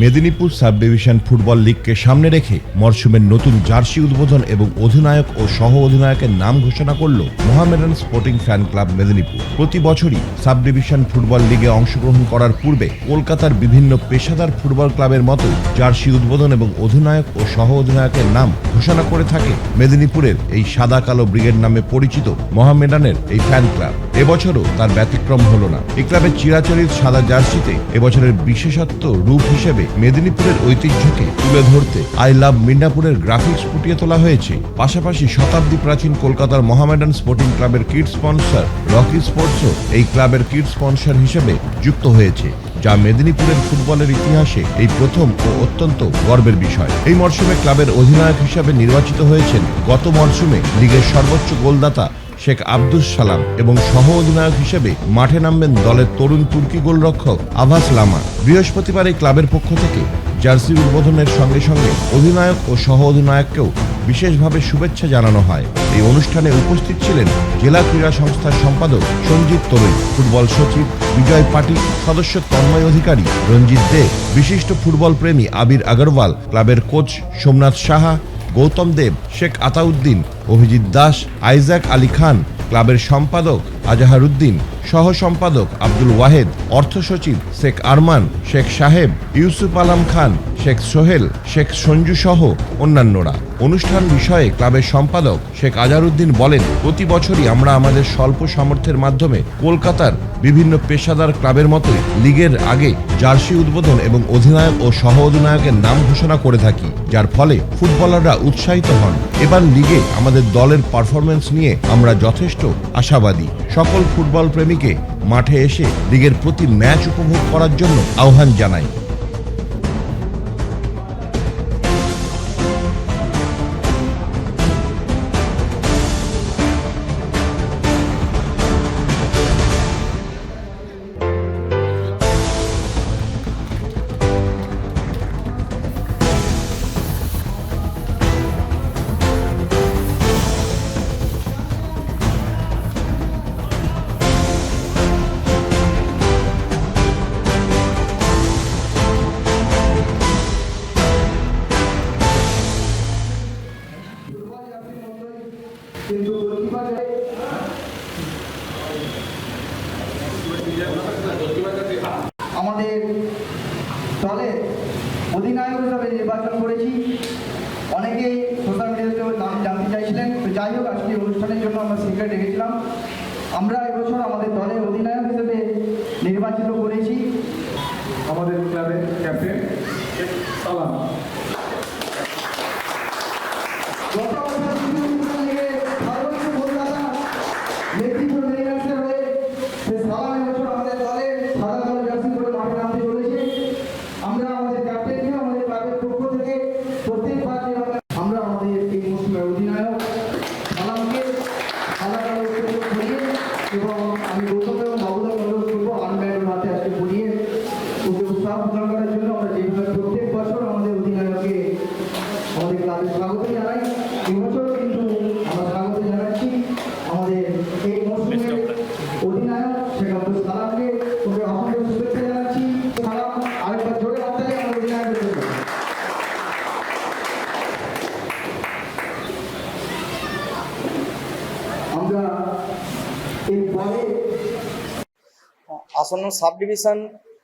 Medinipur sub division football লিগকে সামনে রেখে মরশুমের নতুন জার্সি উদ্বোধন এবং অধিনায়ক ও সহ অধিনায়কের নাম ঘোষণা করল Mohammedan sporting fan club Medinipur. প্রতি বছরই সাব ডিভিশন ফুটবল লিগে অংশগ্রহণ করার পূর্বে কলকাতার বিভিন্ন পেশাদার ফুটবল ক্লাবের মতো জার্সি উদ্বোধন এবং অধিনায়ক ও সহ অধিনায়কের নাম ঘোষণা করে থাকে মেদিনীপুরের এই সাদা কালো ব্রিগেড নামে পরিচিত মোহামেডানের এই ফ্যান ক্লাব। এবছরও তার ব্যতিক্রম হলো না। এই ক্লাবের চিরাচরিত সাদা জার্সিতে এবছরের বিশেষত্ব রূপ হিসেবে মেদিনীপুরের ঐতিহ্যকে তুলে ধরতে আই লাভ মিডনাপুরের গ্রাফিক্স ফুটিয়ে তোলা হয়েছে। পাশাপাশি শতাব্দী প্রাচীন কলকাতার মোহামেডান স্পোর্টিং ক্লাবের কিড স্পন্সর রকি স্পোর্টসও এই ক্লাবের কিড স্পন্সর হিসেবে যুক্ত হয়েছে, যা মেদিনীপুরের ফুটবলের ইতিহাসে এই প্রথম ও অত্যন্ত গর্বের বিষয়। এই মরশুমে ক্লাবের অধিনায়ক হিসাবে নির্বাচিত হয়েছেন গত মরশুমে লিগের সর্বোচ্চ গোলদাতা শেখ আব্দুস সালাম এবং সহ অধিনায়ক হিসেবে মাঠে নামবেন দলের তরুণ তুর্কি গোলরক্ষক আভাস লামা। বৃহস্পতিবার এই ক্লাবের পক্ষ থেকে জার্সি উদ্বোধনের সঙ্গে সঙ্গে অধিনায়ক ও সহ অধিনায়ককেও বিশেষভাবে শুভেচ্ছা জানানো হয়। এই অনুষ্ঠানে উপস্থিত ছিলেন জেলা ক্রীড়া সংস্থার সম্পাদক সঞ্জিত তরুণ, ফুটবল সচিব বিজয় পাটিল, সদস্য তন্ময় অধিকারী রঞ্জিত দে, বিশিষ্ট ফুটবল প্রেমী আবির আগরওয়াল, ক্লাবের কোচ সোমনাথ সাহা গৌতম দেব শেখ আতাউদ্দিন অভিজিৎ দাস আইজাক আলী খান ক্লাবের সম্পাদক আজাহারউদ্দিন। সহ সম্পাদক আব্দুল ওয়াহেদ, অর্থ সচিব শেখ আরমান, শেখ সাহেব, ইউসুফ আলম খান, শেখ সোহেল, শেখ সঞ্জু সহ অন্যান্যরা। অনুষ্ঠান বিষয়ে ক্লাবের সম্পাদক শেখ আজারউদ্দিন বলেন, প্রতি বছরই আমরা আমাদের স্বল্প সামর্থ্যের মাধ্যমে কলকাতার বিভিন্ন পেশাদার ক্লাবের মতোই লিগের আগে জার্সি উদ্বোধন এবং অধিনায়ক ও সহ অধিনায়কের নাম ঘোষণা করে থাকি। যার ফলে ফুটবলাররা উৎসাহিত হন। এবার লিগে আমাদের দলের পারফরমেন্স নিয়ে আমরা যথেষ্ট আশাবাদী। সকল ফুটবল প্রেমীকে মাঠে এসে লিগের প্রতি ম্যাচ উপভোগ করার জন্য আহ্বান জানাই আমাদের দলের অধিনায়ক হিসাবে নির্বাচন করেছি। অনেকেই সোশ্যাল মিডিয়াতে নাম জানতে চাইছিলেন। তো যাই হোক, আজকে অনুষ্ঠানের জন্য আমরা সিক্রেট রেখেছিলাম। আমরা এবছর আমাদের দলের অধিনায়ক হিসেবে নির্বাচিত করেছি। আমাদের ক্লাবের ক্যাপ্টেন সালাম। আমাদের ক্লাবে স্বাগত জানাই। এবছর কিন্তু আমরা স্বাগত জানাচ্ছি আমাদের এই মৌসুমের অধিনায়ক শেখ আব্দুল সালামকে। ওকে অসংখ্য শুভেচ্ছা জানাচ্ছি। সালাম আরেকবার জোরে হাততালি আমাদের অধিনায়কের জন্য। আমরা এরপরে আসন্ন সাব ডিভিশন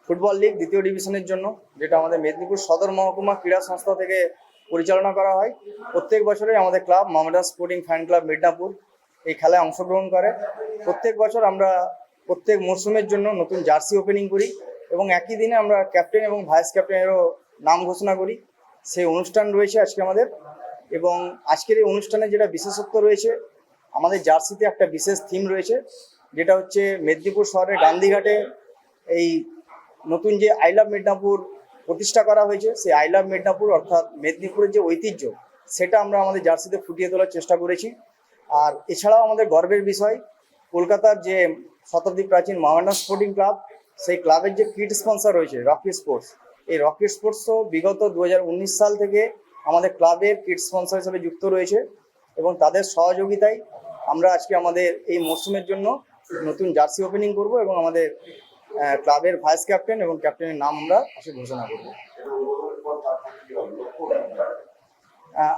ফুটবল লিগ দ্বিতীয় ডিভিশনের জন্য যেটা আমাদের মেদিনীপুর সদর মহকুমা ক্রীড়া সংস্থা থেকে পরিচালনা করা হয়। প্রত্যেক বছরই আমাদের club Mohammedan sporting fan club Midnapore এই খেলায় অংশগ্রহণ করে। প্রত্যেক বছর আমরা প্রত্যেক মরশুমের জন্য নতুন জার্সি ওপেনিং করি এবং একই দিনে আমরা ক্যাপ্টেন এবং ভাইস ক্যাপ্টেনেরও নাম ঘোষণা করি। সেই অনুষ্ঠান রয়েছে আজকে আমাদের এবং আজকের এই অনুষ্ঠানে যেটা বিশেষত্ব রয়েছে, আমাদের জার্সিতে একটা বিশেষ থিম রয়েছে, যেটা হচ্ছে মেদিনীপুর শহরের গান্ধীঘাটে এই নতুন যে আই লাভ মেদিনীপুর প্রতিষ্ঠা করা হয়েছে, সেই আই লাভ মেদিনীপুর অর্থাৎ মেদিনীপুরের যে ঐতিহ্য, সেটা আমরা আমাদের জার্সিতে ফুটিয়ে তোলার চেষ্টা করেছি। আর এছাড়াও আমাদের গর্বের বিষয়, কলকাতার যে শতাব্দী প্রাচীন মহানা স্পোর্টিং ক্লাব, সেই ক্লাবের যে কিট স্পন্সর রয়েছে, রকি স্পোর্টস, এই রকি স্পোর্টসও বিগত দু হাজার উনিশ সাল থেকে আমাদের ক্লাবের কিট স্পন্সর হিসেবে যুক্ত রয়েছে এবং তাদের সহযোগিতায় আমরা আজকে আমাদের এই মরশুমের জন্য নতুন জার্সি ওপেনিং করব এবং আমাদের ক্লাবের ভাইস ক্যাপ্টেন এবং ক্যাপ্টেনের নাম আমরা আজকে ঘোষণা করব।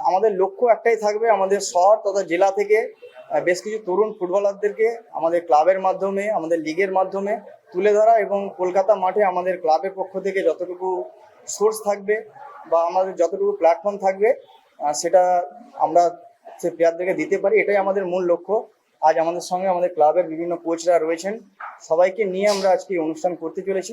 আমাদের লক্ষ্য একটাই থাকবে আমাদের শহর তথা জেলা থেকে বেশ কিছু তরুণ ফুটবলারদেরকে আমাদের ক্লাবের মাধ্যমে, আমাদের লিগের মাধ্যমে তুলে ধরা এবং কলকাতা মাঠে আমাদের ক্লাবের পক্ষ থেকে যতটুকু সোর্স থাকবে বা আমাদের যতটুকু প্ল্যাটফর্ম থাকবে সেটা আমরা সে প্লেয়ারদেরকে দিতে পারি। এটাই আমাদের মূল লক্ষ্য। আজ আমাদের সঙ্গে আমাদের ক্লাবের বিভিন্ন কোচরা রয়েছেন। সবাইকে নিয়ে আমরা আজকে অনুষ্ঠান করতে চলেছি।